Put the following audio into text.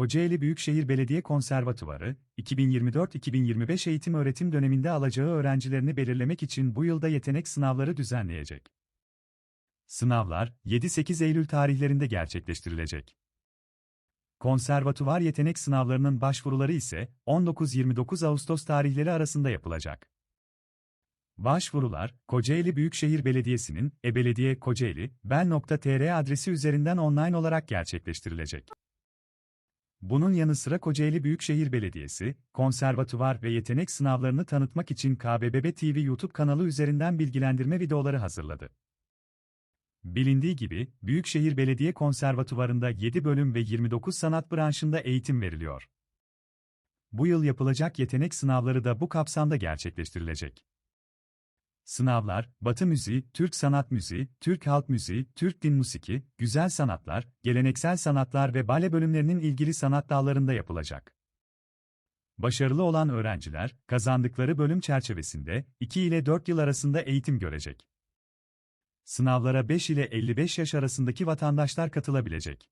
Kocaeli Büyükşehir Belediye Konservatuvarı, 2024-2025 eğitim öğretim döneminde alacağı öğrencilerini belirlemek için bu yılda yetenek sınavları düzenleyecek. Sınavlar, 7-8 Eylül tarihlerinde gerçekleştirilecek. Konservatuvar yetenek sınavlarının başvuruları ise 19-29 Ağustos tarihleri arasında yapılacak. Başvurular, Kocaeli Büyükşehir Belediyesi'nin e-belediye Kocaeli, bel.tr adresi üzerinden online olarak gerçekleştirilecek. Bunun yanı sıra Kocaeli Büyükşehir Belediyesi, konservatuvar ve yetenek sınavlarını tanıtmak için KBBB TV YouTube kanalı üzerinden bilgilendirme videoları hazırladı. Bilindiği gibi, Büyükşehir Belediye Konservatuvarı'nda 7 bölüm ve 29 sanat branşında eğitim veriliyor. Bu yıl yapılacak yetenek sınavları da bu kapsamda gerçekleştirilecek. Sınavlar, Batı müziği, Türk sanat müziği, Türk halk müziği, Türk din musiki, güzel sanatlar, geleneksel sanatlar ve bale bölümlerinin ilgili sanat dallarında yapılacak. Başarılı olan öğrenciler, kazandıkları bölüm çerçevesinde 2 ile 4 yıl arasında eğitim görecek. Sınavlara 5 ile 55 yaş arasındaki vatandaşlar katılabilecek.